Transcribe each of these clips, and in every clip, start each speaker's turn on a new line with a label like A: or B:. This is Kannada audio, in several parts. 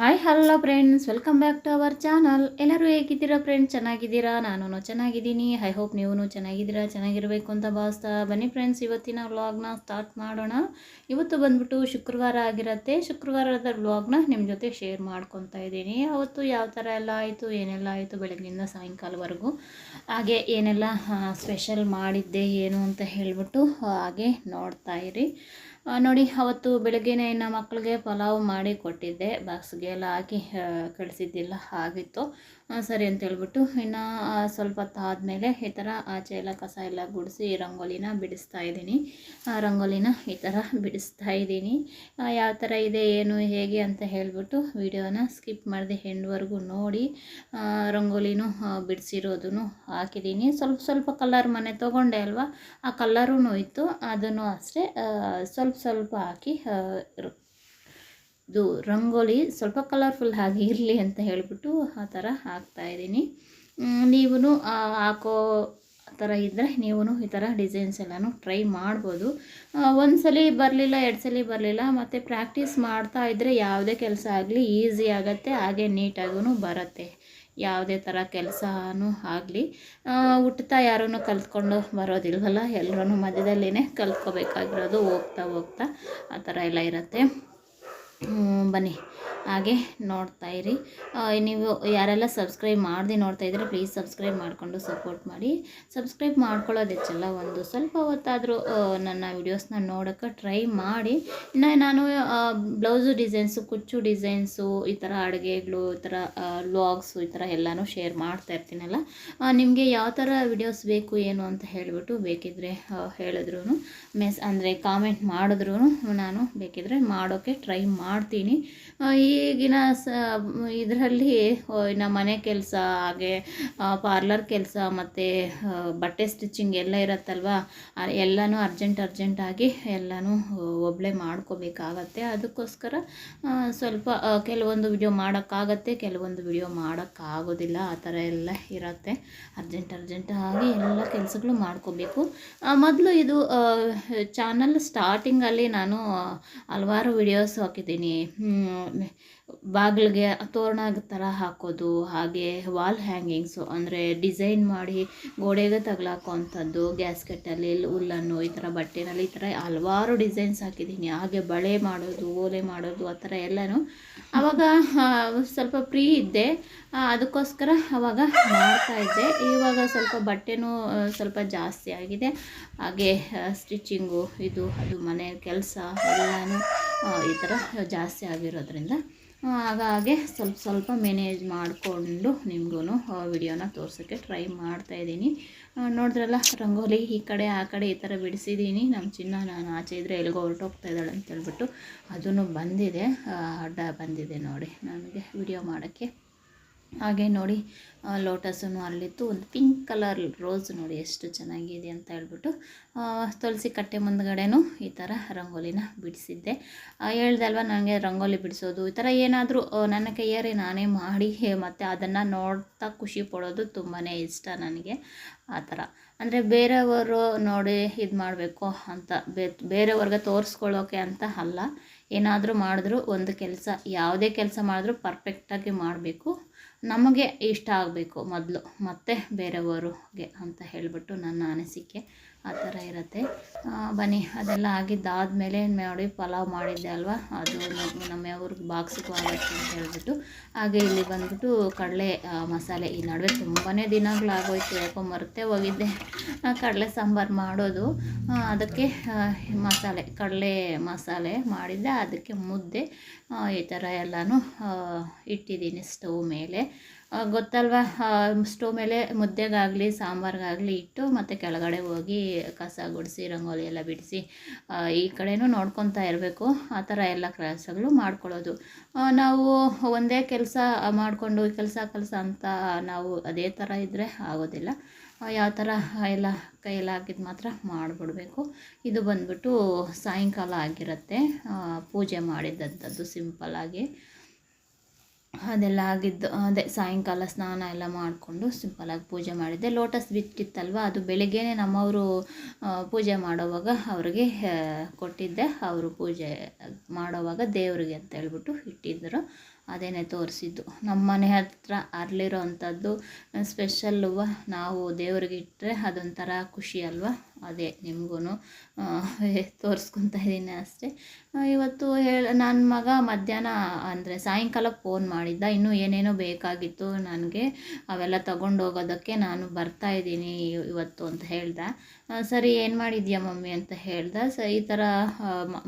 A: Hi hello friends welcome back to our channel ಎಲ್ಲರೂ ಹೇಗಿದ್ದೀರಾ ಫ್ರೆಂಡ್ಸ್ ಚೆನ್ನಾಗಿದ್ದೀರಾ? ನಾನು ಚೆನ್ನಾಗಿದ್ದೀನಿ. ಐ ಹೋಪ್ ನೀವು ಚೆನ್ನಾಗಿದ್ದೀರಾ? ಚೆನ್ನಾಗಿರಬೇಕು ಅಂತ ಭಾವಿಸ್ತಾ ಬನ್ನಿ ಫ್ರೆಂಡ್ಸ್ ಇವತ್ತಿನ ವ್ಲಾಗ್ನ ಸ್ಟಾರ್ಟ್ ಮಾಡೋಣ. ಇವತ್ತು ಬಂದ್ಬಿಟ್ಟು ಶುಕ್ರವಾರ ಆಗಿರುತ್ತೆ. ಶುಕ್ರವಾರದ ವ್ಲಾಗ್ನ ನಿಮ್ಮ ಜೊತೆ ಶೇರ್ ಮಾಡ್ಕೊತಾ ಇದ್ದೀನಿ. ಅವತ್ತು ಯಾವ ಥರ ಎಲ್ಲ ಆಯಿತು, ಏನೆಲ್ಲ ಆಯಿತು ಬೆಳಗ್ಗಿಂದ ಸಾಯಂಕಾಲವರೆಗೂ? ಹಾಗೆ ಏನೆಲ್ಲ ಸ್ಪೆಷಲ್ ಮಾಡಿದ್ದೆ, ಏನು ಅಂತ ಹೇಳಿಬಿಟ್ಟು, ಹಾಗೆ ನೋಡ್ತಾ ಇರಿ. ನೋಡಿ ಅವತ್ತು ಬೆಳಗ್ಗೆನೇ ಇನ್ನು ಮಕ್ಕಳಿಗೆ ಪಲಾವ್ ಮಾಡಿ ಕೊಟ್ಟಿದ್ದೆ. ಬಾಕ್ಸ್ಗೆ ಎಲ್ಲ ಹಾಕಿ ಕಳಿಸಿದ್ದಿಲ್ಲ ಆಗಿತ್ತು. ಸರಿ ಅಂತ ಹೇಳ್ಬಿಟ್ಟು ಇನ್ನು ಸ್ವಲ್ಪ ಹೊತ್ತು ಆದಮೇಲೆ ಈ ಥರ ಆಚೆ ಎಲ್ಲ ಕಸ ಎಲ್ಲ ಗುಡಿಸಿ ರಂಗೋಲಿನ ಬಿಡಿಸ್ತಾ ಇದ್ದೀನಿ. ರಂಗೋಲಿನ ಈ ಥರ ಬಿಡಿಸ್ತಾ ಇದ್ದೀನಿ. ಯಾವ ಥರ ಇದೆ, ಏನು, ಹೇಗೆ ಅಂತ ಹೇಳ್ಬಿಟ್ಟು ವಿಡಿಯೋನ ಸ್ಕಿಪ್ ಮಾಡಿದೆ ಹೆಂಡ್ವರೆಗೂ ನೋಡಿ ರಂಗೋಲಿನೂ ಬಿಡಿಸಿರೋದನ್ನು ಹಾಕಿದ್ದೀನಿ. ಸ್ವಲ್ಪ ಸ್ವಲ್ಪ ಕಲರ್ ಮನೆ ತೊಗೊಂಡೆ ಅಲ್ವಾ? ಆ ಕಲ್ಲರೂ ಇತ್ತು, ಅದನ್ನು ಅಷ್ಟೇ ಸ್ವಲ್ಪ ಸ್ವಲ್ಪ ಹಾಕಿ ಇದು ರಂಗೋಲಿ ಸ್ವಲ್ಪ ಕಲರ್ಫುಲ್ ಆಗಿ ಇರಲಿ ಅಂತ ಹೇಳಿಬಿಟ್ಟು ಆ ಥರ ಹಾಕ್ತಾಯಿದ್ದೀನಿ ನೀವು ಹಾಕೋ ಥರ ಇದ್ದರೆ ನೀವು ಈ ಥರ ಡಿಸೈನ್ಸ್ ಎಲ್ಲನೂ ಟ್ರೈ ಮಾಡ್ಬೋದು. ಒಂದು ಸಲ ಬರಲಿಲ್ಲ ಎರಡು ಸಲ ಬರಲಿಲ್ಲ, ಮತ್ತು ಪ್ರಾಕ್ಟೀಸ್ ಮಾಡ್ತಾ ಇದ್ದರೆ ಯಾವುದೇ ಕೆಲಸ ಆಗಲಿ ಈಸಿ ಆಗುತ್ತೆ, ಹಾಗೆ ನೀಟಾಗೂ ಬರುತ್ತೆ. ಯಾವುದೇ ಥರ ಕೆಲಸನೂ ಆಗಲಿ. ಹುಟ್ಟುತ್ತಾ ಯಾರೂ ಕಲ್ತ್ಕೊಂಡು ಬರೋದಿಲ್ವಲ್ಲ ಎಲ್ಲರೂ ಮಧ್ಯದಲ್ಲೇ ಕಲ್ತ್ಕೋಬೇಕಾಗಿರೋದು ಹೋಗ್ತಾ ಹೋಗ್ತಾ ಆ ಥರ ಎಲ್ಲ ಇರುತ್ತೆ. ಬನ್ನಿ. ಹಾಗೆ ನೋಡ್ತಾ ಇರಿ. ನೀವು ಯಾರೆಲ್ಲ ಸಬ್ಸ್ಕ್ರೈಬ್ ಮಾಡದೆ ನೋಡ್ತಾ ಇದ್ರೆ ಪ್ಲೀಸ್ ಸಬ್ಸ್ಕ್ರೈಬ್ ಮಾಡಿಕೊಂಡು ಸಪೋರ್ಟ್ ಮಾಡಿ. ಸಬ್ಸ್ಕ್ರೈಬ್ ಮಾಡ್ಕೊಳ್ಳೋದು ಹೆಚ್ಚಲ್ಲ, ಒಂದು ಸ್ವಲ್ಪ ಹೊತ್ತಾದರೂ ನನ್ನ ವಿಡಿಯೋಸ್ನ ನೋಡೋಕ್ಕೆ ಟ್ರೈ ಮಾಡಿ. ಇನ್ನು ನಾನು ಬ್ಲೌಸು ಡಿಸೈನ್ಸು ಕುಚ್ಚು ಡಿಸೈನ್ಸು ಈ ಥರ ಅಡುಗೆಗಳು, ಈ ಥರ ಲಾಗ್ಸು ಈ ಥರ ಎಲ್ಲನೂ ಶೇರ್ ಮಾಡ್ತಾ ಇರ್ತೀನಲ್ಲ. ನಿಮಗೆ ಯಾವ ಥರ ವಿಡಿಯೋಸ್ ಬೇಕು, ಏನು ಅಂತ ಹೇಳಿಬಿಟ್ಟು ಬೇಕಿದ್ದರೆ ಹೇಳಿದ್ರು ಮೆಸ್ ಅಂದರೆ ಕಾಮೆಂಟ್ ಮಾಡಿದ್ರು ನಾನು ಬೇಕಿದ್ರೆ ಮಾಡೋಕ್ಕೆ ಟ್ರೈ ಮಾಡ್ತೀನಿ. ಈಗಿನ ಸ, ಇದರಲ್ಲಿ ಇನ್ನು ಮನೆ ಕೆಲಸ, ಹಾಗೆ ಪಾರ್ಲರ್ ಕೆಲಸ, ಮತ್ತು ಬಟ್ಟೆ ಸ್ಟಿಚಿಂಗ್ ಎಲ್ಲ ಇರುತ್ತಲ್ವ? ಎಲ್ಲನೂ ಅರ್ಜೆಂಟ್ ಅರ್ಜೆಂಟಾಗಿ ಎಲ್ಲನೂ ಒಬ್ಬಳೇ ಮಾಡ್ಕೋಬೇಕಾಗತ್ತೆ. ಅದಕ್ಕೋಸ್ಕರ ಸ್ವಲ್ಪ ಕೆಲವೊಂದು ವಿಡಿಯೋ ಮಾಡೋಕ್ಕಾಗತ್ತೆ, ಕೆಲವೊಂದು ವಿಡಿಯೋ ಮಾಡೋಕ್ಕಾಗೋದಿಲ್ಲ. ಆ ಥರ ಎಲ್ಲ ಇರುತ್ತೆ. ಅರ್ಜೆಂಟ್ ಅರ್ಜೆಂಟಾಗಿ ಎಲ್ಲ ಕೆಲಸಗಳು ಮಾಡ್ಕೋಬೇಕು. ಮೊದಲು ಇದು ಚಾನಲ್ ಸ್ಟಾರ್ಟಿಂಗಲ್ಲಿ ನಾನು ಹಲವಾರು ವಿಡಿಯೋಸ್ ಹಾಕಿದ್ದೀನಿ. ಹ್ಮ್, ಬಾಗಿಲಿಗೆ ತೋರಣ ಥರ ಹಾಕೋದು ಹಾಗೆ ವಾಲ್ ಹ್ಯಾಂಗಿಂಗ್ಸು ಅಂದರೆ ಡಿಸೈನ್ ಮಾಡಿ ಗೋಡೆಗೆ ತಗಲಾಕೋವಂಥದ್ದು ಗ್ಯಾಸ್ಕೆಟಲ್ಲಿ ಉಲ್ಲನ್ನು ಈ ಥರ ಬಟ್ಟೆನಲ್ಲಿ ಈ ಥರ ಹಲವಾರು ಡಿಸೈನ್ಸ್ ಹಾಕಿದ್ದೀನಿ. ಹಾಗೆ ಬಳೆ ಮಾಡೋದು ಓಲೆ ಮಾಡೋದು ಆ ಥರ ಎಲ್ಲನೂ ಆವಾಗ ಸ್ವಲ್ಪ ಫ್ರೀ ಇದ್ದೆ. ಅದಕ್ಕೋಸ್ಕರ ಆವಾಗ ಮಾಡ್ತಾ ಇದ್ದೆ. ಇವಾಗ ಸ್ವಲ್ಪ ಬಟ್ಟೆನೂ ಸ್ವಲ್ಪ ಜಾಸ್ತಿ ಆಗಿದೆ. ಹಾಗೆ ಸ್ಟಿಚಿಂಗು ಇದು ಅದು ಮನೆ ಕೆಲಸ ಎಲ್ಲನೂ ಈ ಥರ ಜಾಸ್ತಿ ಆಗಿರೋದ್ರಿಂದ ಹಾಗಾಗಿ ಸ್ವಲ್ಪ ಸ್ವಲ್ಪ ಮ್ಯಾನೇಜ್ ಮಾಡಿಕೊಂಡು ನಿಮಗೂ ವಿಡಿಯೋನ ತೋರ್ಸೋಕ್ಕೆ ಟ್ರೈ ಮಾಡ್ತಾಯಿದ್ದೀನಿ ನೋಡಿದ್ರಲ್ಲ, ರಂಗೋಲಿ ಈ ಕಡೆ, ಆ ಕಡೆ ಈ ಥರ ಬಿಡಿಸಿದ್ದೀನಿ. ನಮ್ಮ ಚಿನ್ನ ನಾನು ಆಚೆ ಇದ್ದರೆ ಎಲ್ಲಿಗೋ ಹೊರಟೋಗ್ತಾ ಇದ್ದಾಳೆ ಅಂತ ಹೇಳ್ಬಿಟ್ಟು ಅದನ್ನು ಬಂದಿದೆ. ಅಡ್ಡ ಬಂದಿದೆ ನೋಡಿ, ನನಗೆ ವಿಡಿಯೋ ಮಾಡೋಕ್ಕೆ. ಹಾಗೆ ನೋಡಿ ಲೋಟಸೂ ಅಲ್ಲಿತ್ತು. ಒಂದು ಪಿಂಕ್ ಕಲರ್ ರೋಸ್ ನೋಡಿ ಎಷ್ಟು ಚೆನ್ನಾಗಿದೆ ಅಂತ ಹೇಳ್ಬಿಟ್ಟು ತುಳಸಿ ಕಟ್ಟೆ ಮುಂದ್ಗಡೆನೂ ಈ ಥರ ರಂಗೋಲಿನ ಬಿಡಿಸಿದ್ದೆ. ಹೇಳ್ದೆ ಅಲ್ವಾ ನನಗೆ ರಂಗೋಲಿ ಬಿಡಿಸೋದು, ಈ ಥರ ಏನಾದರೂ ನನ್ನ ಕೈಯಾರೆ ನಾನೇ ಮಾಡಿ ಮತ್ತು ಅದನ್ನು ನೋಡ್ತಾ ಖುಷಿ ಪಡೋದು ತುಂಬಾ ಇಷ್ಟ ನನಗೆ, ಆ ಥರ ಅಂದರೆ ಬೇರೆಯವರು ನೋಡಿ ಇದು ಮಾಡಬೇಕು ಅಂತ ಬೇರೆಯವ್ರಿಗೆ ತೋರಿಸ್ಕೊಳ್ಳೋಕೆ ಅಂತ ಅಲ್ಲ. ಏನಾದರೂ ಮಾಡಿದ್ರು ಒಂದು ಕೆಲಸ, ಯಾವುದೇ ಕೆಲಸ ಮಾಡಿದ್ರೂ ಪರ್ಫೆಕ್ಟಾಗಿ ಮಾಡಬೇಕು. ನಮಗೆ ಇಷ್ಟ ಆಗಬೇಕು ಮೊದಲು, ಮತ್ತು ಬೇರೆಯವರಿಗೆ ಅಂತ ಹೇಳಿಬಿಟ್ಟು ನನ್ನ ಅನಿಸಿಕೆ. ಆ ಥರ ಇರುತ್ತೆ. ಬನ್ನಿ, ಅದೆಲ್ಲ ಆಗಿದ್ದಾದಮೇಲೆ ನೋಡಿ, ಪಲಾವ್ ಮಾಡಿದ್ದೆ ಅಲ್ವಾ? ಅದು ನಮ್ಮ ಅವ್ರಿಗೆ ಬಾಕ್ಸಿಗೂ ಆಗುತ್ತೆ ಅಂತ ಹೇಳ್ಬಿಟ್ಟು. ಹಾಗೆ ಇಲ್ಲಿ ಬಂದ್ಬಿಟ್ಟು ಕಡಲೆ ಮಸಾಲೆ ಈ ನಡುವೆ ತುಂಬಾ ದಿನಗಳಾಗೋಯ್ತು. ಯಾಕೋ ಮರೆತೇ ಹೋಗಿದ್ದೆ. ಕಡಲೆ ಸಾಂಬಾರು ಮಾಡೋದು. ಅದಕ್ಕೆ ಮಸಾಲೆ, ಕಡಲೆ ಮಸಾಲೆ ಮಾಡಿದ್ದೆ. ಅದಕ್ಕೆ ಮುದ್ದೆ ಈ ಥರ ಎಲ್ಲನೂ ಇಟ್ಟಿದ್ದೀನಿ ಸ್ಟವ್ ಮೇಲೆ. ಗೊತ್ತಲ್ವಾ? ಸ್ಟವ್ ಮೇಲೆ ಮುದ್ದೆಗಾಗಲಿ, ಸಾಂಬಾರಿಗಾಗಲಿ ಇಟ್ಟು ಮತ್ತು ಕೆಳಗಡೆ ಹೋಗಿ ಕಸ ಗುಡಿಸಿ, ರಂಗೋಲಿ ಎಲ್ಲ ಬಿಡಿಸಿ ಈ ಕಡೆನೂ ನೋಡ್ಕೊತಾ ಇರಬೇಕು. ಆ ಥರ ಎಲ್ಲ ಕೆಲಸಗಳು ಮಾಡ್ಕೊಳ್ಳೋದು. ನಾವು ಒಂದೇ ಕೆಲಸ ಮಾಡಿಕೊಂಡು ಕೆಲಸ ಕೆಲಸ ಅಂತ ನಾವು ಅದೇ ಥರ ಇದ್ದರೆ ಆಗೋದಿಲ್ಲ. ಯಾವ ಥರ ಎಲ್ಲ ಕೈಯಲ್ಲಿ ಹಾಕಿದ್ದು ಮಾತ್ರ ಮಾಡಿಬಿಡ್ಬೇಕು. ಇದು ಬಂದ್ಬಿಟ್ಟು ಸಾಯಂಕಾಲ ಆಗಿರುತ್ತೆ. ಪೂಜೆ ಮಾಡಿದ್ದಂಥದ್ದು ಸಿಂಪಲ್ಲಾಗಿ. ಅದೆಲ್ಲ ಆಗಿದ್ದು, ಅದೇ ಸಾಯಂಕಾಲ ಸ್ನಾನ ಎಲ್ಲ ಮಾಡಿಕೊಂಡು ಸಿಂಪಲಾಗಿ ಪೂಜೆ ಮಾಡಿದ್ದೆ. ಲೋಟಸ್ ಬಿಟ್ಟಿತ್ತಲ್ವ ಅದು ಬೆಳಿಗ್ಗೆನೇ ನಮ್ಮವರು ಪೂಜೆ ಮಾಡೋವಾಗ ಅವ್ರಿಗೆ ಕೊಟ್ಟಿದ್ದೆ. ಅವರು ಪೂಜೆ ಮಾಡೋವಾಗ ದೇವರಿಗೆ ಅಂತ ಹೇಳ್ಬಿಟ್ಟು ಇಟ್ಟಿದ್ದರು ಅದೇನೇ ತೋರಿಸಿದ್ದು. ನಮ್ಮ ಮನೆ ಹತ್ರ ಅರಳಿರೋ ಅಂಥದ್ದು ಸ್ಪೆಷಲ್ ನಾವು ದೇವ್ರಿಗೆ ಇಟ್ಟರೆ ಅದೊಂಥರ ಖುಷಿ ಅಲ್ವಾ? ಅದೇ ನಿಮಗೂ ತೋರಿಸ್ಕೊತಾ ಇದ್ದೀನಿ ಅಷ್ಟೇ. ಇವತ್ತು ಹೇಳ ನನ್ನ ಮಗ ಮಧ್ಯಾಹ್ನ, ಅಂದರೆ ಸಾಯಂಕಾಲ ಫೋನ್ ಮಾಡಿದ್ದ. ಇನ್ನೂ ಏನೇನೋ ಬೇಕಾಗಿತ್ತು ನನಗೆ, ಅವೆಲ್ಲ ತಗೊಂಡು ಹೋಗೋದಕ್ಕೆ ನಾನು ಬರ್ತಾ ಇದ್ದೀನಿ ಇವತ್ತು ಅಂತ ಹೇಳ್ದ. ಸರಿ, ಏನು ಮಾಡಿದ್ಯಾ ಮಮ್ಮಿ ಅಂತ ಹೇಳ್ದೆ. ಸ, ಈ ಥರ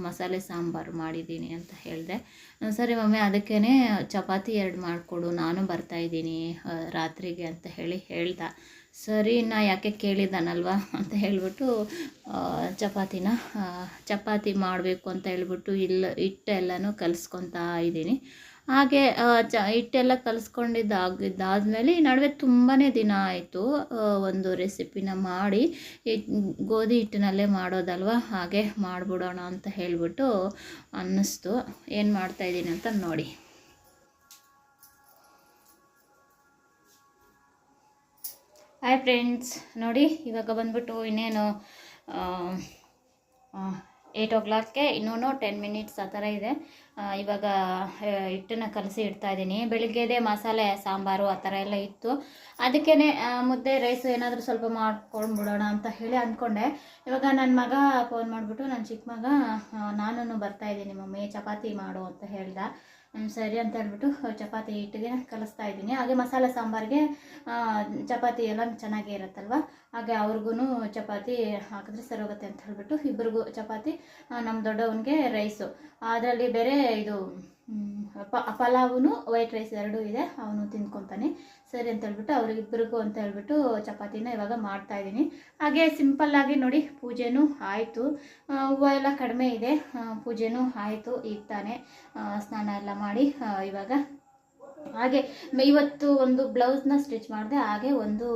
A: ಮಸಾಲೆ ಸಾಂಬಾರು ಮಾಡಿದ್ದೀನಿ ಅಂತ ಹೇಳಿದೆ. ಸರಿ ಮಮ್ಮಿ ಅದಕ್ಕೇ ಚಪಾತಿ ಎರಡು ಮಾಡಿಕೊಡು. ನಾನು ಬರ್ತಾ ಇದ್ದೀನಿ ರಾತ್ರಿಗೆ ಅಂತ ಹೇಳಿ ಹೇಳ್ದ. ಸರಿ, ನಾ ಯಾಕೆ ಕೇಳಿದ್ದಾನಲ್ವಾ ಅಂತ ಹೇಳ್ಬಿಟ್ಟು ಚಪಾತಿನ ಚಪಾತಿ ಮಾಡಬೇಕು ಅಂತ ಹೇಳ್ಬಿಟ್ಟು ಇಲ್ಲ, ಹಿಟ್ಟೆಲ್ಲನೂ ಕಲಿಸ್ಕೊತಾ ಇದ್ದೀನಿ. ಹಾಗೆ ಚ, ಹಿಟ್ಟೆಲ್ಲ ಕಲಿಸ್ಕೊಂಡಿದ್ದಾಗಿದ್ದಾದಮೇಲೆ ಈ ನಡುವೆ ತುಂಬಾ ದಿನ ಆಯಿತು ಒಂದು ರೆಸಿಪಿನ ಮಾಡಿ ಗೋಧಿ ಹಿಟ್ಟಿನಲ್ಲೇ ಮಾಡೋದಲ್ವ, ಹಾಗೆ ಮಾಡಿಬಿಡೋಣ ಅಂತ ಹೇಳ್ಬಿಟ್ಟು ಅನ್ನಿಸ್ತು. ಏನು ಮಾಡ್ತಾಯಿದ್ದೀನಿ ಅಂತ ನೋಡಿ. ಹಾಯ್ ಫ್ರೆಂಡ್ಸ್ ನೋಡಿ, ಇವಾಗ ಬಂದ್ಬಿಟ್ಟು ಇನ್ನೇನು ಏಯ್ಟ್ ಓ ಕ್ಲಾಕ್ಗೆ ಇನ್ನೂ ಟೆನ್ ಮಿನಿಟ್ಸ್ ಆ ಥರ ಇದೆ. ಇವಾಗ ಹಿಟ್ಟನ್ನು ಕಲಸಿ ಇಡ್ತಾ ಇದ್ದೀನಿ. ಬೆಳಿಗ್ಗೆದೇ ಮಸಾಲೆ, ಸಾಂಬಾರು ಆ ಥರ ಎಲ್ಲ ಇತ್ತು. ಅದಕ್ಕೇ ಮುದ್ದೆ ರೈಸು ಏನಾದರೂ ಸ್ವಲ್ಪ ಮಾಡ್ಕೊಂಡ್ಬಿಡೋಣ ಅಂತ ಹೇಳಿ ಅಂದ್ಕೊಂಡೆ. ಇವಾಗ ನನ್ನ ಮಗ ಫೋನ್ ಮಾಡಿಬಿಟ್ಟು ನನ್ನ ಚಿಕ್ಕ ಮಗ ನಾನು ಬರ್ತಾಯಿದ್ದೀನಿ ಮಮ್ಮಿ, ಚಪಾತಿ ಮಾಡು ಅಂತ ಹೇಳ್ದ. ಸರಿ ಅಂತ ಹೇಳ್ಬಿಟ್ಟು ಚಪಾತಿ ಹಿಟ್ಟಿಗೆ ಕಲಿಸ್ತಾ ಇದ್ದೀನಿ. ಹಾಗೆ ಮಸಾಲೆ ಸಾಂಬಾರಿಗೆ ಚಪಾತಿ ಎಲ್ಲ ಚೆನ್ನಾಗೇ ಇರುತ್ತಲ್ವ? ಹಾಗೆ ಅವ್ರಿಗೂ ಚಪಾತಿ ಹಾಕಿದ್ರೆ ಸರಿ ಹೋಗುತ್ತೆ ಅಂತ ಹೇಳ್ಬಿಟ್ಟು ಇಬ್ಬರಿಗೂ ಚಪಾತಿ ನಮ್ಮ ದೊಡ್ಡವನಿಗೆ ರೈಸು. ಅದರಲ್ಲಿ ಬೇರೆ ಇದು ಪ ಪಲಾವು ವೈಟ್ ರೈಸ್ ಎರಡೂ ಇದೆ, ಅವನು ತಿಂದ್ಕೊತಾನೆ. ಸರಿ ಅಂತ ಹೇಳ್ಬಿಟ್ಟು ಅವ್ರಿಗಿಬ್ಬರಿಗೂ ಅಂತ ಹೇಳ್ಬಿಟ್ಟು ಚಪಾತಿನ ಇವಾಗ ಮಾಡ್ತಾ ಇದ್ದೀನಿ. ಹಾಗೆ ಸಿಂಪಲ್ಲಾಗಿ ನೋಡಿ, ಪೂಜೆನೂ ಆಯಿತು. ಹೂವು ಎಲ್ಲ ಕಡಿಮೆ ಇದೆ. ಪೂಜೆನೂ ಆಯಿತು. ಈಗ ತಾನೇ ಸ್ನಾನ ಎಲ್ಲ ಮಾಡಿ ಇವಾಗ ಹಾಗೆ ಇವತ್ತು ಒಂದು ಬ್ಲೌಸ್ನ ಸ್ಟಿಚ್ ಮಾಡಿದೆ, ಹಾಗೆ ಒಂದು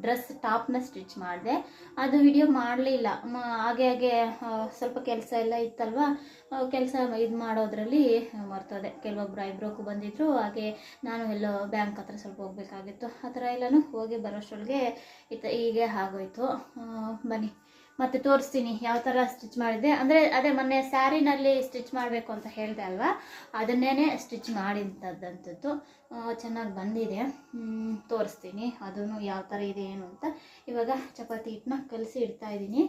A: ಡ್ರೆಸ್ ಟಾಪ್ನ ಸ್ಟಿಚ್ ಮಾಡಿದೆ. ಅದು ವಿಡಿಯೋ ಮಾಡಲಿಲ್ಲ. ಹಾಗೆ ಹಾಗೆ ಸ್ವಲ್ಪ ಕೆಲಸ ಎಲ್ಲ ಇತ್ತಲ್ವ? ಕೆಲಸ ಇದು ಮಾಡೋದ್ರಲ್ಲಿ ಮರ್ತದೆ. ಕೆಲವೊಬ್ರು ಐಬ್ರೋಕು ಬಂದಿದ್ರು. ಹಾಗೆ ನಾನು ಎಲ್ಲೋ ಬ್ಯಾಂಕ್ ಹತ್ರ ಸ್ವಲ್ಪ ಹೋಗ್ಬೇಕಾಗಿತ್ತು. ಆ ಥರ ಎಲ್ಲನೂ ಹೋಗಿ ಬರೋಷ್ಟೊಳಗೆ ಇತ್ತ ಹೀಗೆ ಆಗೋಯ್ತು. ಬನ್ನಿ. ಮತ್ತೆ ತೋರಿಸ್ತೀನಿ ಯಾವ ಥರ ಸ್ಟಿಚ್ ಮಾಡಿದ್ದೆ. ಅಂದರೆ ಅದೇ ಮೊನ್ನೆ ಸ್ಯಾರಿನಲ್ಲಿ ಸ್ಟಿಚ್ ಮಾಡಬೇಕು ಅಂತ ಹೇಳಿದೆ ಅಲ್ವಾ? ಅದನ್ನೇ ಸ್ಟಿಚ್ ಮಾಡಿದ್ದದಂಥದ್ದು ಚೆನ್ನಾಗಿ ಬಂದಿದೆ. ತೋರಿಸ್ತೀನಿ. ಅದೂ ಯಾವ ಥರ ಇದೆ, ಏನು ಅಂತ. ಇವಾಗ ಚಪಾತಿ ಹಿಟ್ಟನ್ನ ಕಲಸಿ ಇಡ್ತಾ ಇದ್ದೀನಿ.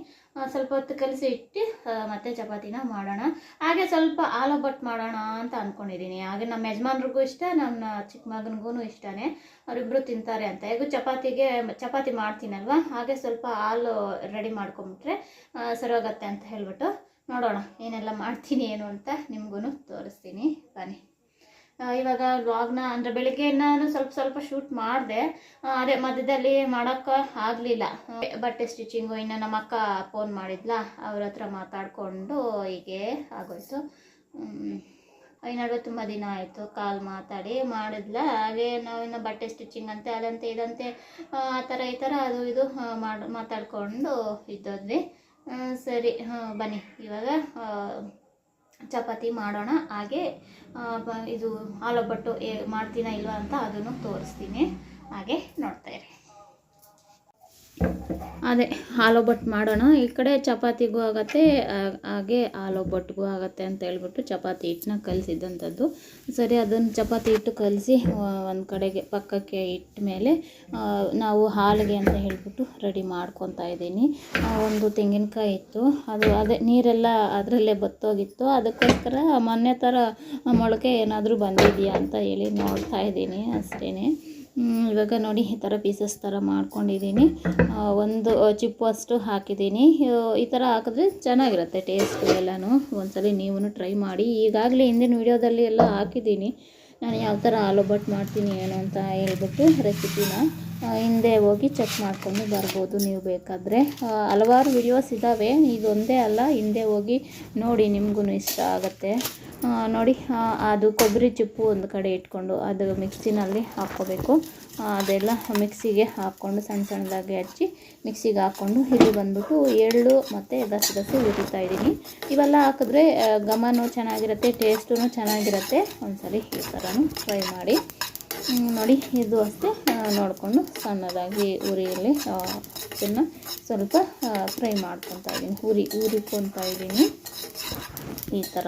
A: ಸ್ವಲ್ಪ ಹೊತ್ತು ಕಲಸಿ ಇಟ್ಟು ಮತ್ತೆ ಚಪಾತಿನ ಮಾಡೋಣ. ಹಾಗೆ ಸ್ವಲ್ಪ ಆಲೂಬಟ್ ಮಾಡೋಣ ಅಂತ ಅಂದ್ಕೊಂಡಿದ್ದೀನಿ ಹಾಗೆ ನಮ್ಮ ಯಜಮಾನ್ರಿಗೂ ಇಷ್ಟ, ನಮ್ಮ ಚಿಕ್ಕ ಮಗನಿಗೂ ಇಷ್ಟನೇ. ಅವರಿಬ್ಬರು ತಿಂತಾರೆ ಅಂತ. ಹೇಗೂ ಚಪಾತಿಗೆ, ಚಪಾತಿ ಮಾಡ್ತೀನಲ್ವ? ಹಾಗೆ ಸ್ವಲ್ಪ ಹಾಲು ರೆಡಿ ಮಾಡ್ಕೊಂಬಿಟ್ರೆ ಸರೋಗತ್ತೆ ಅಂತ ಹೇಳ್ಬಿಟ್ಟು ನೋಡೋಣ. ಏನೆಲ್ಲ ಮಾಡ್ತೀನಿ, ಏನು ಅಂತ ನಿಮಗೂ ತೋರಿಸ್ತೀನಿ. ಬನ್ನಿ. ಇವಾಗ ವ್ಲಾಗ್ನ ಅಂದರೆ ಬೆಳಿಗ್ಗೆ ನಾನು ಸ್ವಲ್ಪ ಸ್ವಲ್ಪ ಶೂಟ್ ಮಾಡಿದೆ. ಅದೇ ಮಧ್ಯದಲ್ಲಿ ಮಾಡೋಕ್ಕೆ ಆಗಲಿಲ್ಲ. ಬಟ್ಟೆ ಸ್ಟಿಚಿಂಗು ಇನ್ನು ನಮ್ಮ ಅಕ್ಕ ಫೋನ್ ಮಾಡಿದ್ಲ, ಅವ್ರ ಹತ್ರ ಮಾತಾಡಿಕೊಂಡು ಹೀಗೆ ಆಗೋಯ್ತು. ಈ ನಡುವೆ ತುಂಬ ದಿನ ಆಯಿತು ಕಾಲ್ ಮಾತಾಡಿ ಮಾಡಿದ್ಲ. ಹಾಗೆ ನಾವು ಇನ್ನು ಬಟ್ಟೆ ಸ್ಟಿಚಿಂಗ್ ಅಂತೆ, ಅದಂತೆ, ಇದಂತೆ, ಆ ಥರ ಈ ಥರ ಅದು ಇದು ಮಾಡಿ, ಮಾತಾಡಿಕೊಂಡು ಇದ್ದೋದ್ವಿ. ಸರಿ ಬನ್ನಿ. ಇವಾಗ ಚಪಾತಿ ಮಾಡೋಣ. ಹಾಗೆ ಇದು ಏ ಮಾಡ್ತೀನ ಇಲ್ವಾ ಅಂತ ಅದನ್ನು ತೋರಿಸ್ತೀನಿ. ಹಾಗೆ ನೋಡ್ತಾ ಇರಿ. ಅದೇ ಆಲೂಬಟ್ಟು ಮಾಡೋಣ. ಈ ಕಡೆ ಚಪಾತಿಗೂ ಆಗತ್ತೆ ಹಾಗೆ ಆಲೂಬಟ್ಟಿಗೂ ಆಗತ್ತೆ ಅಂತ ಹೇಳ್ಬಿಟ್ಟು ಚಪಾತಿ ಹಿಟ್ಟನ್ನ ಕಲಿಸಿದ್ದಂಥದ್ದು ಸರಿ, ಅದನ್ನು ಚಪಾತಿ ಹಿಟ್ಟು ಕಲಸಿ ಒಂದು ಕಡೆಗೆ ಪಕ್ಕಕ್ಕೆ ಇಟ್ಟ ಮೇಲೆ ನಾವು ಹಾಲಿಗೆ ಅಂತ ಹೇಳಿಬಿಟ್ಟು ರೆಡಿ ಮಾಡ್ಕೊತಾ ಇದ್ದೀನಿ. ಒಂದು ತೆಂಗಿನಕಾಯಿ ಇತ್ತು. ಅದು ಅದೇ, ನೀರೆಲ್ಲ ಅದರಲ್ಲೇ ಬತ್ತೋಗಿತ್ತು. ಅದಕ್ಕೋಸ್ಕರ ಮೊನ್ನೆ ಥರ ಮೊಳಕೆ ಏನಾದರೂ ಬಂದಿದೆಯಾ ಅಂತ ಹೇಳಿ ನೋಡ್ತಾ ಇದ್ದೀನಿ ಅಷ್ಟೇ ಇವಾಗ ನೋಡಿ ಈ ಥರ ಪೀಸಸ್ ಥರ ಮಾಡ್ಕೊಂಡಿದ್ದೀನಿ. ಒಂದು ಚಿಪ್ಪು ಅಷ್ಟು ಹಾಕಿದ್ದೀನಿ. ಈ ಥರ ಹಾಕಿದ್ರೆ ಚೆನ್ನಾಗಿರುತ್ತೆ ಟೇಸ್ಟು ಎಲ್ಲನೂ. ಒಂದ್ಸಲಿ ನೀವು ಟ್ರೈ ಮಾಡಿ. ಈಗಾಗಲೇ ಹಿಂದಿನ ವೀಡಿಯೋದಲ್ಲಿ ಎಲ್ಲ ಹಾಕಿದ್ದೀನಿ. ನಾನು ಯಾವ ಥರ ಆಲೂಬಟ್ ಮಾಡ್ತೀನಿ ಏನು ಅಂತ ಹೇಳ್ಬಿಟ್ಟು ರೆಸಿಪಿನ ಹಿಂದೆ ಹೋಗಿ ಚೆಕ್ ಮಾಡ್ಕೊಂಡು ಬರ್ಬೋದು ನೀವು ಬೇಕಾದರೆ. ಹಲವಾರು ವಿಡಿಯೋಸ್ ಇದ್ದಾವೆ ಇದೊಂದೇ ಅಲ್ಲ, ಹಿಂದೆ ಹೋಗಿ ನೋಡಿ ನಿಮಗೂ ಇಷ್ಟ ಆಗುತ್ತೆ. ನೋಡಿ ಅದು ಕೊಬ್ಬರಿ ಚಿಪ್ಪು ಒಂದು ಕಡೆ ಇಟ್ಕೊಂಡು ಅದು ಮಿಕ್ಸಿನಲ್ಲಿ ಹಾಕ್ಕೋಬೇಕು. ಅದೆಲ್ಲ ಮಿಕ್ಸಿಗೆ ಹಾಕ್ಕೊಂಡು ಸಣ್ಣ ಸಣ್ಣದಾಗಿ ಹಚ್ಚಿ ಮಿಕ್ಸಿಗೆ ಹಾಕ್ಕೊಂಡು ಇಲ್ಲಿ ಬಂದ್ಬಿಟ್ಟು ಎಳ್ಳು ಮತ್ತು ದಸ ದಸಿ ಉರಿತಾ ಇದ್ದೀನಿ. ಇವೆಲ್ಲ ಹಾಕಿದ್ರೆ ಘಮನೂ ಚೆನ್ನಾಗಿರುತ್ತೆ ಟೇಸ್ಟೂ ಚೆನ್ನಾಗಿರುತ್ತೆ. ಒಂದ್ಸರಿ ಈ ಥರನೂ ಫ್ರೈ ಮಾಡಿ. ನೋಡಿ, ಇದು ಅಷ್ಟೇ ನೋಡಿಕೊಂಡು ಸಣ್ಣದಾಗಿ ಉರಿಯಲ್ಲಿ ಇದನ್ನು ಸ್ವಲ್ಪ ಫ್ರೈ ಮಾಡ್ಕೊತಾ ಇದ್ದೀನಿ. ಉರಿ ಉರಿಕೊತಾ ಇದ್ದೀನಿ. ಈ ಥರ.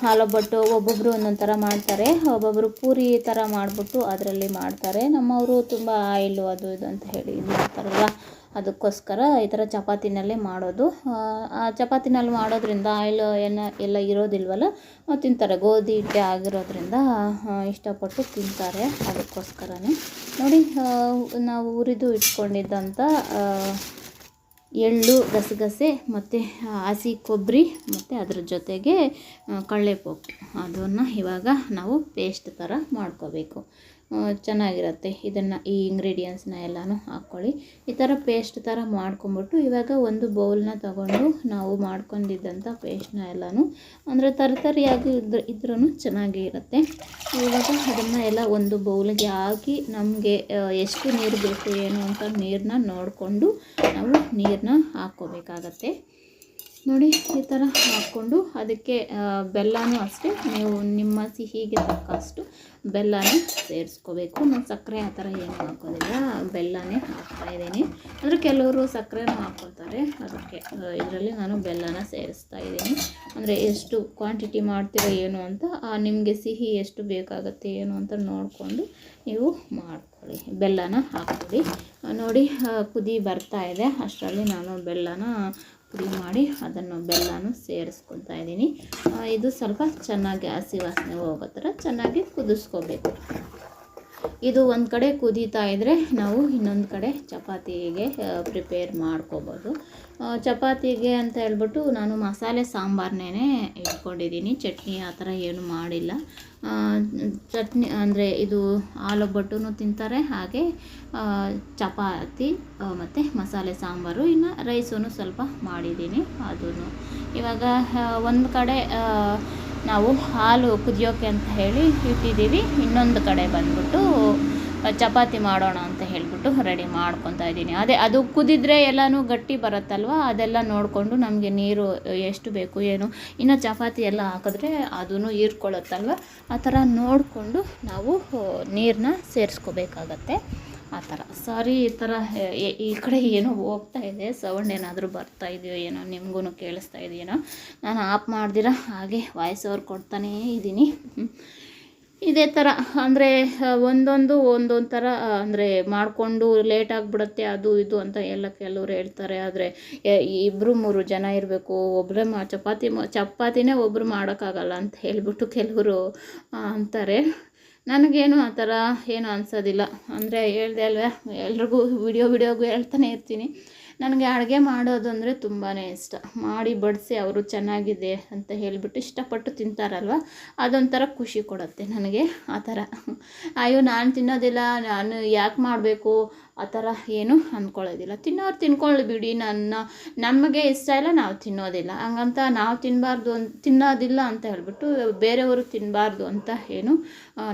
A: ಹಾಲೊಬ್ಬಟ್ಟು ಒಬ್ಬೊಬ್ಬರು ಒಂದೊಂದು ಥರ ಮಾಡ್ತಾರೆ. ಒಬ್ಬೊಬ್ಬರು ಪೂರಿ ಥರ ಮಾಡಿಬಿಟ್ಟು ಅದರಲ್ಲಿ ಮಾಡ್ತಾರೆ. ನಮ್ಮವರು ತುಂಬ ಆಯಿಲು ಅದು ಇದು ಅಂತ ಹೇಳಿ ಇದು ಮಾಡ್ತಾರಲ್ವ? ಅದಕ್ಕೋಸ್ಕರ ಈ ಥರ ಚಪಾತಿನಲ್ಲೇ ಮಾಡೋದು. ಆ, ಚಪಾತಿನಲ್ಲಿ ಮಾಡೋದ್ರಿಂದ ಆಯಿಲ್ ಏನು ಎಲ್ಲ ಇರೋದಿಲ್ವಲ್ಲ? ತಿಂತಾರೆ. ಗೋಧಿ ಹಿಟ್ಟೆ ಆಗಿರೋದ್ರಿಂದ ಇಷ್ಟಪಟ್ಟು ತಿಂತಾರೆ. ಅದಕ್ಕೋಸ್ಕರನೇ. ನೋಡಿ ನಾವು ಹುರಿದು ಇಟ್ಕೊಂಡಿದ್ದಂಥ ಎಳ್ಳು ಗಸಗಸೆ ಮತ್ತು ಹಸಿ ಕೊಬ್ಬರಿ ಮತ್ತು ಅದ್ರ ಜೊತೆಗೆ ಕಡಲೆಪಪ್ಪು ಅದನ್ನು ಇವಾಗ ನಾವು ಪೇಸ್ಟ್ ಥರ ಮಾಡ್ಕೋಬೇಕು. ಚೆನ್ನಾಗಿರುತ್ತೆ. ಇದನ್ನು ಈ ಇಂಗ್ರೀಡಿಯೆಂಟ್ಸ್ನ ಎಲ್ಲನೂ ಹಾಕ್ಕೊಳ್ಳಿ ಈ ಥರ ಪೇಸ್ಟ್ ಥರ ಮಾಡ್ಕೊಂಬಿಟ್ಟು ಇವಾಗ ಒಂದು ಬೌಲ್ನ ತಗೊಂಡು ನಾವು ಮಾಡ್ಕೊಂಡಿದ್ದಂಥ ಪೇಸ್ಟ್ನ ಎಲ್ಲನೂ ಅಂದರೆ ತರತರಿಯಾಗಿ ಇದ್ರ ಇದ್ರೂ ಚೆನ್ನಾಗಿ ಇರುತ್ತೆ ಇವಾಗ ಅದನ್ನು ಎಲ್ಲ ಒಂದು ಬೌಲಿಗೆ ಹಾಕಿ ನಮಗೆ ಎಷ್ಟು ನೀರು ಬೇಕು, ಏನು ಅಂತ ನೀರನ್ನ ನೋಡಿಕೊಂಡು ನಾವು ನೀರನ್ನ ಹಾಕ್ಕೋಬೇಕಾಗತ್ತೆ. ನೋಡಿ, ಈ ಥರ ಹಾಕ್ಕೊಂಡು ಅದಕ್ಕೆ ಬೆಲ್ಲನೂ ಅಷ್ಟೇ. ನೀವು ನಿಮ್ಮ ಸಿಹಿಗೆ ತಕ್ಕಷ್ಟು ಬೆಲ್ಲನೇ ಸೇರಿಸ್ಕೋಬೇಕು. ನಾನು ಸಕ್ಕರೆ ಆ ಥರ ಏನು ಹಾಕೋದಿಲ್ಲ. ಬೆಲ್ಲನೇ ಹಾಕ್ತಾ ಇದ್ದೀನಿ. ಅಂದರೆ ಕೆಲವರು ಸಕ್ಕರೆನೂ ಹಾಕ್ಕೊಳ್ತಾರೆ ಅದಕ್ಕೆ ಇದರಲ್ಲಿ ನಾನು ಬೆಲ್ಲನ ಸೇರಿಸ್ತಾ ಇದ್ದೀನಿ. ಅಂದರೆ ಎಷ್ಟು ಕ್ವಾಂಟಿಟಿ ಮಾಡ್ತೀರೋ ಏನು ಅಂತ ನಿಮಗೆ ಸಿಹಿ ಎಷ್ಟು ಬೇಕಾಗುತ್ತೆ ಏನು ಅಂತ ನೋಡಿಕೊಂಡು ನೀವು ಮಾಡ್ಕೊಳ್ಳಿ. ಬೆಲ್ಲನ ಹಾಕ್ಕೊಳ್ಳಿ ನೋಡಿ ಕುದಿ ಬರ್ತಾ ಇದೆ. ಅಷ್ಟರಲ್ಲಿ ನಾನು ಬೆಲ್ಲನ ಪುಡಿ ಮಾಡಿ ಅದನ್ನು ಬೆಲ್ಲನೂ ಸೇರಿಸ್ಕೊತಾ ಇದ್ದೀನಿ. ಇದು ಸ್ವಲ್ಪ ಚೆನ್ನಾಗಿ ಹಸಿ ವಾಸನೆ ಹೋಗೋ ಥರ ಚೆನ್ನಾಗಿ ಕುದಿಸ್ಕೋಬೇಕು. ಇದು ಒಂದು ಕಡೆ ಕುದೀತಾ ಇದ್ದರೆ ನಾವು ಇನ್ನೊಂದು ಕಡೆ ಚಪಾತಿಗೆ ಪ್ರಿಪೇರ್ ಮಾಡ್ಕೋಬೋದು. ಚಪಾತಿಗೆ ಅಂತ ಹೇಳ್ಬಿಟ್ಟು ನಾನು ಮಸಾಲೆ ಸಾಂಬಾರನ್ನೇ ಇಟ್ಕೊಂಡಿದ್ದೀನಿ. ಚಟ್ನಿ ಆ ಥರ ಏನು ಮಾಡಿಲ್ಲ. ಚಟ್ನಿ ಅಂದರೆ ಇದು ಆಲೂಬಟ್ಟುನು ತಿಂತಾರೆ, ಹಾಗೆ ಚಪಾತಿ ಮತ್ತು ಮಸಾಲೆ ಸಾಂಬಾರು, ಇನ್ನು ರೈಸೂ ಸ್ವಲ್ಪ ಮಾಡಿದ್ದೀನಿ ಅದೂ ಇವಾಗ ಒಂದು ಕಡೆ ನಾವು ಹಾಲು ಕುದಿಯೋಕ್ಕೆ ಅಂತ ಹೇಳಿ ಇಟ್ಟಿದ್ದೀವಿ, ಇನ್ನೊಂದು ಕಡೆ ಬಂದ್ಬಿಟ್ಟು ಚಪಾತಿ ಮಾಡೋಣ ಅಂತ ಹೇಳ್ಬಿಟ್ಟು ರೆಡಿ ಮಾಡ್ಕೊತಾ ಇದ್ದೀನಿ. ಅದೇ ಅದು ಕುದಿದ್ರೆ ಎಲ್ಲನೂ ಗಟ್ಟಿ ಬರುತ್ತಲ್ವ? ಅದೆಲ್ಲ ನೋಡಿಕೊಂಡು ನಮಗೆ ನೀರು ಎಷ್ಟು ಬೇಕು, ಏನು? ಇನ್ನು ಚಪಾತಿ ಎಲ್ಲ ಹಾಕಿದ್ರೆ ಅದೂ ಹೀರ್ಕೊಳ್ಳುತ್ತಲ್ವ? ಆ ಥರ ನೋಡಿಕೊಂಡು ನಾವು ನೀರನ್ನ ಸೇರಿಸ್ಕೋಬೇಕಾಗತ್ತೆ. ಆ ಥರ. ಸಾರಿ, ಈ ಥರ ಈ ಕಡೆ ಏನೋ ಹೋಗ್ತಾ ಇದೆ. ಸೌಂಡ್ ಏನಾದರೂ ಬರ್ತಾ ಇದೆಯೋ ಏನೋ ನಿಮಗೂ ಕೇಳಿಸ್ತಾ ಇದೆಯೇನೋ. ನಾನು ಆಫ್ ಮಾಡ್ದಿರ? ಹಾಗೆ ವಾಯ್ಸ್ ಓವರ್ ಕೊಡ್ತಾನೇ ಇದ್ದೀನಿ. ಇದೇ ಥರ ಅಂದರೆ ಒಂದೊಂದು ಒಂದೊಂದು ಥರ ಅಂದರೆ, ಮಾಡಿಕೊಂಡು ಲೇಟ್ ಆಗಿಬಿಡುತ್ತೆ, ಅದು ಇದು ಅಂತ ಎಲ್ಲ ಕೆಲವ್ರು ಹೇಳ್ತಾರೆ. ಆದರೆ ಇಬ್ಬರು ಮೂರು ಜನ ಇರಬೇಕು ಒಬ್ಬರೇ ಮಾ, ಚಪಾತಿ ಚಪಾತಿನೇ ಒಬ್ಬರು ಮಾಡೋಕ್ಕಾಗಲ್ಲ ಅಂತ ಹೇಳಿಬಿಟ್ಟು ಕೆಲವರು ಅಂತಾರೆ. ನನಗೇನು ಆ ಥರ ಏನು ಅನ್ಸೋದಿಲ್ಲ. ಅಂದರೆ ಹೇಳ್ದೆ ಅಲ್ವೇ, ಎಲ್ರಿಗೂ ವಿಡಿಯೋ, ವಿಡಿಯೋಗೂ ಹೇಳ್ತಾನೆ ಇರ್ತೀನಿ. ನನಗೆ ಅಡುಗೆ ಮಾಡೋದು ಅಂದರೆ ತುಂಬಾ ಇಷ್ಟ. ಮಾಡಿ ಬಡಿಸಿ ಅವರು ಚೆನ್ನಾಗಿದೆ ಅಂತ ಹೇಳಿಬಿಟ್ಟು ಇಷ್ಟಪಟ್ಟು ತಿಂತಾರಲ್ವ? ಅದೊಂಥರ ಖುಷಿ ಕೊಡುತ್ತೆ ನನಗೆ ಆ ಥರ. ಅಯ್ಯೋ, ನಾನು ತಿನ್ನೋದಿಲ್ಲ, ನಾನು ಯಾಕೆ ಮಾಡಬೇಕು? ಆ ಥರ ಏನು ಅಂದ್ಕೊಳ್ಳೋದಿಲ್ಲ. ತಿನ್ನೋರು ತಿನ್ಕೊಳ್ಳಿ ಬಿಡಿ, ನನ್ನ, ನಮಗೆ ಇಷ್ಟ ಇಲ್ಲ, ನಾವು ತಿನ್ನೋದಿಲ್ಲ. ಹಂಗಂತ ನಾವು ತಿನ್ನಬಾರ್ದು ಅಂತ ತಿನ್ನೋದಿಲ್ಲ ಅಂತ ಹೇಳ್ಬಿಟ್ಟು ಬೇರೆಯವರು ತಿನ್ನಬಾರ್ದು ಅಂತ ಏನು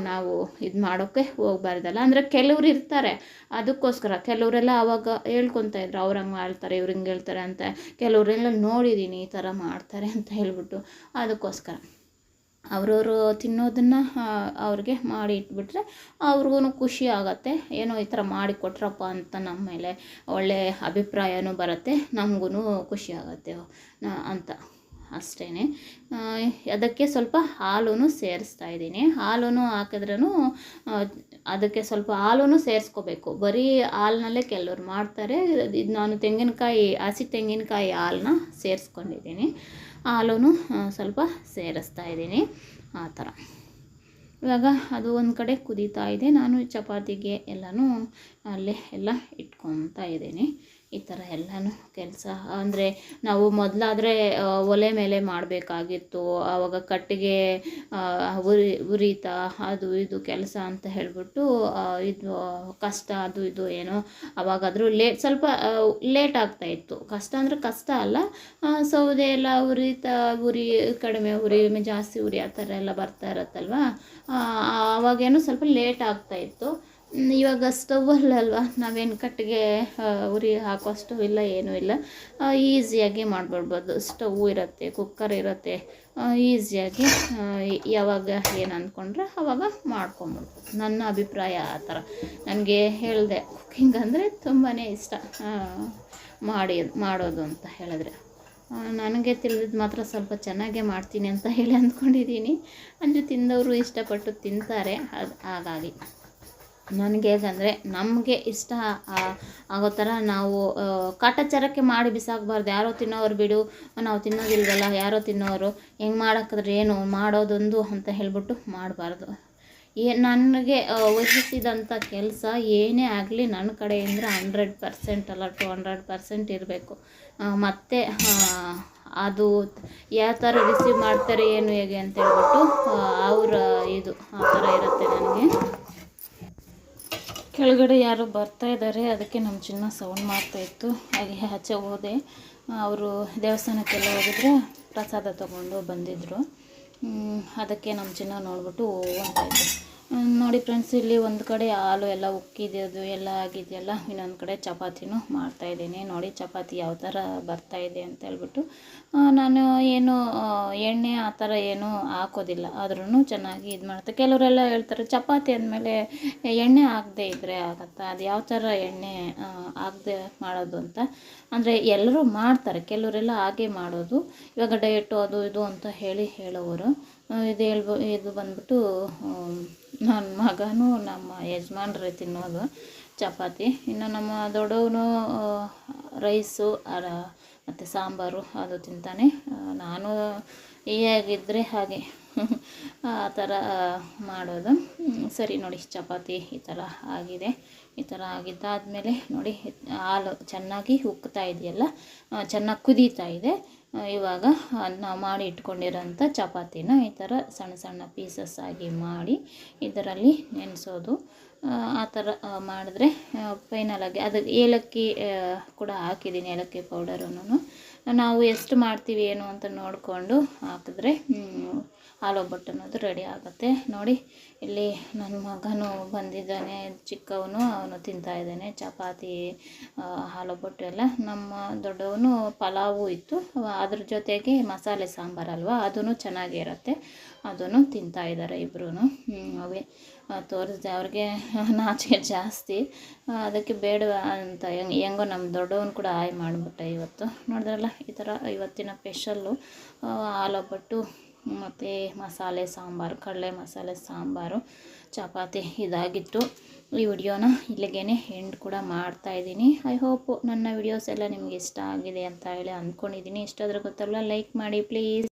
A: ನಾವು ಇದು ಮಾಡೋಕ್ಕೆ ಹೋಗ್ಬಾರ್ದಲ್ಲ. ಅಂದರೆ ಕೆಲವ್ರು ಇರ್ತಾರೆ, ಅದಕ್ಕೋಸ್ಕರ. ಕೆಲವರೆಲ್ಲ ಅವಾಗ ಹೇಳ್ಕೊತಾ ಇದ್ರು, ಅವ್ರು ಹಂಗೆ ಮಾಡ್ತಾರೆ, ಇವ್ರು ಹಿಂಗೆ ಹೇಳ್ತಾರೆ ಅಂತ. ಕೆಲವರೆಲ್ಲ ನೋಡಿದ್ದೀನಿ ಈ ಥರ ಮಾಡ್ತಾರೆ ಅಂತ ಹೇಳ್ಬಿಟ್ಟು ಅದಕ್ಕೋಸ್ಕರ. ಅವ್ರವರು ತಿನ್ನೋದನ್ನು ಅವ್ರಿಗೆ ಮಾಡಿ ಇಟ್ಬಿಟ್ರೆ ಅವ್ರಿಗೂ ಖುಷಿ ಆಗತ್ತೆ. ಏನೋ ಈ ಥರ ಮಾಡಿ ಕೊಟ್ರಪ್ಪ ಅಂತ ನಮ್ಮ ಮೇಲೆ ಒಳ್ಳೆಯ ಅಭಿಪ್ರಾಯನೂ ಬರುತ್ತೆ. ನಮಗೂ ಖುಷಿ ಆಗತ್ತೆ ಅಂತ ಅಷ್ಟೇ ಅದಕ್ಕೆ ಸ್ವಲ್ಪ ಹಾಲು ಸೇರಿಸ್ತಾ ಇದ್ದೀನಿ. ಹಾಲು ಹಾಕಿದ್ರೂ ಅದಕ್ಕೆ ಸ್ವಲ್ಪ ಹಾಲು ಸೇರಿಸ್ಕೋಬೇಕು. ಬರೀ ಹಾಲಿನಲ್ಲೇ ಕೆಲವ್ರು ಮಾಡ್ತಾರೆ. ಇದು ನಾನು ತೆಂಗಿನಕಾಯಿ, ಹಸಿ ತೆಂಗಿನಕಾಯಿ ಹಾಲನ್ನ ಸೇರಿಸ್ಕೊಂಡಿದ್ದೀನಿ. ಹಾಲೂ ಸ್ವಲ್ಪ ಸೇರಿಸ್ತಾ ಇದ್ದೀನಿ ಆ ಥರ. ಇವಾಗ ಅದು ಒಂದು ಕಡೆ ಕುದೀತಾ ಇದೆ. ನಾನು ಚಪಾತಿಗೆ ಎಲ್ಲನೂ ಅಲ್ಲೇ ಎಲ್ಲ ಇಟ್ಕೊತಾ ಇದ್ದೀನಿ. ಈ ಥರ ಎಲ್ಲನೂ ಕೆಲಸ. ಅಂದರೆ ನಾವು ಮೊದಲಾದರೆ ಒಲೆ ಮೇಲೆ ಮಾಡಬೇಕಾಗಿತ್ತು. ಆವಾಗ ಕಟ್ಟಿಗೆ ಉರಿ ಉರಿತಾ ಅದು ಇದು ಕೆಲಸ ಅಂತ ಹೇಳಿಬಿಟ್ಟು ಇದು ಕಷ್ಟ ಅದು ಇದು ಏನೋ ಅವಾಗಾದರೂ ಲೇಟ್ ಸ್ವಲ್ಪ ಲೇಟ್ ಆಗ್ತಾ ಇತ್ತು. ಕಷ್ಟ ಅಂದರೆ ಕಷ್ಟ ಅಲ್ಲ. ಸೌದೆ ಎಲ್ಲ ಉರಿತಾ ಉರಿ ಕಡಿಮೆ ಉರಿ ಜಾಸ್ತಿ ಉರಿ ಆ ಥರ ಎಲ್ಲ ಬರ್ತಾ ಇರತ್ತಲ್ವ? ಆವಾಗೇನೋ ಸ್ವಲ್ಪ ಲೇಟ್ ಆಗ್ತಾ ಇತ್ತು. ಹ್ಮ್, ಇವಾಗ ಸ್ಟವ್ವಲ್ಲಲ್ವ ನಾವೇನು ಕಟ್ಟಿಗೆ ಉರಿ ಹಾಕೋ ಸ್ಟವ್ ಇಲ್ಲ, ಏನೂ ಇಲ್ಲ. ಈಸಿಯಾಗಿ ಮಾಡಿಬಿಡ್ಬೋದು. ಸ್ಟವ್ ಇರುತ್ತೆ ಕುಕ್ಕರ್ ಇರುತ್ತೆ. ಈಸಿಯಾಗಿ ಯಾವಾಗ ಏನು ಅಂದ್ಕೊಂಡ್ರೆ ಆವಾಗ ಮಾಡ್ಕೊಂಬಿಡ್ಬೋದು. ನನ್ನ ಅಭಿಪ್ರಾಯ ಆ ಥರ. ನನಗೆ ಹೇಳಿದೆ ಕುಕ್ಕಿಂಗ್ ಅಂದರೆ ತುಂಬಾ ಇಷ್ಟ. ಮಾಡಿ, ಮಾಡೋದು ಅಂತ ಹೇಳಿದ್ರೆ. ನನಗೆ ತಿಳಿದಿದ್ದು ಮಾತ್ರ ಸ್ವಲ್ಪ ಚೆನ್ನಾಗೇ ಮಾಡ್ತೀನಿ ಅಂತ ಹೇಳಿ ಅಂದ್ಕೊಂಡಿದ್ದೀನಿ. ಅಂದರೆ ತಿಂದವರು ಇಷ್ಟಪಟ್ಟು ತಿಂತಾರೆ ಅದು ಹಾಗಾಗಿ. ನನಗೆ ಅಂದರೆ ನಮಗೆ ಇಷ್ಟ ಆಗೋ ಥರ ನಾವು ಕಾಟಾಚಾರಕ್ಕೆ ಮಾಡಿ ಬಿಸಾಕಬಾರ್ದು. ಯಾರೋ ತಿನ್ನೋರು ಬಿಡು, ನಾವು ತಿನ್ನೋದಿಲ್ವಲ್ಲ, ಯಾರೋ ತಿನ್ನೋರು, ಹೆಂಗೆ ಮಾಡೋಕ್ಕಾದ್ರೆ ಏನು, ಮಾಡೋದೊಂದು ಅಂತ ಹೇಳ್ಬಿಟ್ಟು ಮಾಡಬಾರ್ದು. ಏ, ನನಗೆ ವಹಿಸಿದಂಥ ಕೆಲಸ ಏನೇ ಆಗಲಿ ನನ್ನ ಕಡೆಯಿಂದ ಹಂಡ್ರೆಡ್ ಪರ್ಸೆಂಟ್ ಅಲ್ಲ, ಟು ಹಂಡ್ರೆಡ್ ಪರ್ಸೆಂಟ್ ಇರಬೇಕು. ಮತ್ತು ಅದು ಯಾವ ಥರ ರಿಸೀವ್ ಮಾಡ್ತಾರೆ, ಏನು ಹೇಗೆ ಅಂತ ಹೇಳ್ಬಿಟ್ಟು ಅವರ, ಇದು, ಆ ಥರ ಇರುತ್ತೆ ನನಗೆ. ಕೆಳಗಡೆ ಯಾರೋ ಬರ್ತಾ ಇದ್ದಾರೆ, ಅದಕ್ಕೆ ನಮ್ಮ ಚಿನ್ನ ಸೌಂಡ್ ಮಾಡ್ತಾ ಇತ್ತು. ಹಾಗೆ ಆಚೆ ಹೋದೆ. ಅವರು ದೇವಸ್ಥಾನಕ್ಕೆಲ್ಲ ಹೋಗಿದ್ರೆ ಪ್ರಸಾದ ತಗೊಂಡು ಬಂದಿದ್ದರು ಅದಕ್ಕೆ ನಮ್ಮ ಚಿನ್ನ ನೋಡ್ಬಿಟ್ಟು ಅಂತ ನೋಡಿ ಫ್ರೆಂಡ್ಸ್ ಇಲ್ಲಿ ಒಂದು ಕಡೆ ಹಾಲು ಎಲ್ಲ ಉಕ್ಕಿದೆಯದು ಎಲ್ಲ ಆಗಿದೆಯಲ್ಲ, ಇನ್ನೊಂದು ಕಡೆ ಚಪಾತಿನೂ ಮಾಡ್ತಾಯಿದ್ದೀನಿ ನೋಡಿ ಚಪಾತಿ ಯಾವ ಥರ ಇದೆ ಅಂತ ಹೇಳ್ಬಿಟ್ಟು ನಾನು ಏನು ಎಣ್ಣೆ ಆ ಥರ ಏನು ಹಾಕೋದಿಲ್ಲ. ಆದ್ರೂ ಚೆನ್ನಾಗಿ ಇದು ಮಾಡುತ್ತೆ. ಕೆಲವರೆಲ್ಲ ಹೇಳ್ತಾರೆ, ಚಪಾತಿ ಅಂದಮೇಲೆ ಎಣ್ಣೆ ಹಾಕದೇ ಇದ್ದರೆ ಆಗತ್ತಾ? ಅದು ಯಾವ ಥರ ಎಣ್ಣೆ ಹಾಕದೆ ಮಾಡೋದು ಅಂತ? ಅಂದರೆ ಎಲ್ಲರೂ ಮಾಡ್ತಾರೆ, ಕೆಲವರೆಲ್ಲ ಹಾಗೆ ಮಾಡೋದು. ಇವಾಗ ಡಯಟು ಅದು ಇದು ಅಂತ ಹೇಳಿ ಹೇಳೋರು. ಇದು ಹೇಳ್ಬೋ, ಇದು ಬಂದ್ಬಿಟ್ಟು ನನ್ನ ಮಗನೂ ನಮ್ಮ ಯಜಮಾನ್ರೆ ತಿನ್ನೋದು ಚಪಾತಿ. ಇನ್ನು ನಮ್ಮ ದೊಡ್ಡವನು ರೈಸು ಮತ್ತು ಸಾಂಬಾರು ಅದು ತಿಂತಾನೆ. ನಾನು ನಾನು ಹೇಗಿದ್ದರೆ ಹಾಗೆ. ಆ ಥರ ಮಾಡೋದು. ಸರಿ ನೋಡಿ, ಚಪಾತಿ ಈ ಥರ ಆಗಿದೆ. ಈ ಥರ ಆಗಿದ್ದಾದಮೇಲೆ ನೋಡಿ, ಹಾಲು ಚೆನ್ನಾಗಿ ಉಕ್ತಾ ಇದೆಯಲ್ಲ ಚೆನ್ನಾಗಿ ಕುದೀತಾ ಇದೆ. ಇವಾಗ ನಾವು ಮಾಡಿ ಇಟ್ಕೊಂಡಿರೋಂಥ ಚಪಾತಿನ ಈ ಥರ ಸಣ್ಣ ಸಣ್ಣ ಪೀಸಸ್ ಆಗಿ ಮಾಡಿ ಇದರಲ್ಲಿ ನೆನೆಸೋದು. ಆ ಥರ ಮಾಡಿದ್ರೆ ಫೈನಲಾಗಿ ಅದು ಏಲಕ್ಕಿ ಕೂಡ ಹಾಕಿದ್ದೀನಿ, ಏಲಕ್ಕಿ ಪೌಡರನ್ನು ನಾವು ಎಷ್ಟು ಮಾಡ್ತೀವಿ ಏನು ಅಂತ ನೋಡಿಕೊಂಡು ಹಾಕಿದ್ರೆ ಹಾಲು ಒಬ್ಬಟ್ಟು ಅನ್ನೋದು ರೆಡಿ ಆಗುತ್ತೆ. ನೋಡಿ ಇಲ್ಲಿ ನನ್ನ ಮಗನು ಬಂದಿದ್ದಾನೆ ಚಿಕ್ಕವನು ಅವನು ತಿಂತಾ ಇದ್ದಾನೆ. ಚಪಾತಿ ಆ, ಹಾಲು ಒಬ್ಬಟ್ಟು ಎಲ್ಲ. ನಮ್ಮ ದೊಡ್ಡವನು ಪಲಾವು ಇತ್ತು. ಅದ್ರ ಜೊತೆಗೆ ಮಸಾಲೆ ಸಾಂಬಾರಲ್ವ ಅದೂ ಚೆನ್ನಾಗಿರುತ್ತೆ ಅದನ್ನು ತಿಂತಾ ಇದ್ದಾರೆ ಇಬ್ಬರೂ ಅವೇ ತೋರಿಸಿದೆ ಅವ್ರಿಗೆ ನಾಚಿಕೆ ಜಾಸ್ತಿ. ಅದಕ್ಕೆ ಬೇಡ ಅಂತ ಹೆಂಗ್ ಹೆಂಗೋ ನಮ್ಮ ದೊಡ್ಡವನು ಕೂಡ ಆಯ್ ಮಾಡಿಬಿಟ್ಟೆ ಇವತ್ತು. ನೋಡಿದ್ರಲ್ಲ ಈ ಥರ ಇವತ್ತಿನ ಸ್ಪೆಷಲ್ಲು ಹಾಲೊಬ್ಬಟ್ಟು ಮತ್ತು ಮಸಾಲೆ ಸಾಂಬಾರು, ಕಡಲೆ ಮಸಾಲೆ ಸಾಂಬಾರು, ಚಪಾತಿ ಇದಾಗಿತ್ತು. ಈ ವಿಡಿಯೋನ ಇಲ್ಲಿಗೆ ಎಂಡ್ ಕೂಡ ಮಾಡ್ತಾ ಇದ್ದೀನಿ. ಐ ಹೋಪ್ ನನ್ನ ವಿಡಿಯೋಸ್ ಎಲ್ಲ ನಿಮಗೆ ಇಷ್ಟ ಆಗಿದೆ ಅಂತ ಹೇಳಿ ಅಂದ್ಕೊಂಡಿದ್ದೀನಿ. ಇಷ್ಟಾದರೂ ಗೊತ್ತಲ್ಲ ಲೈಕ್ ಮಾಡಿ ಪ್ಲೀಸ್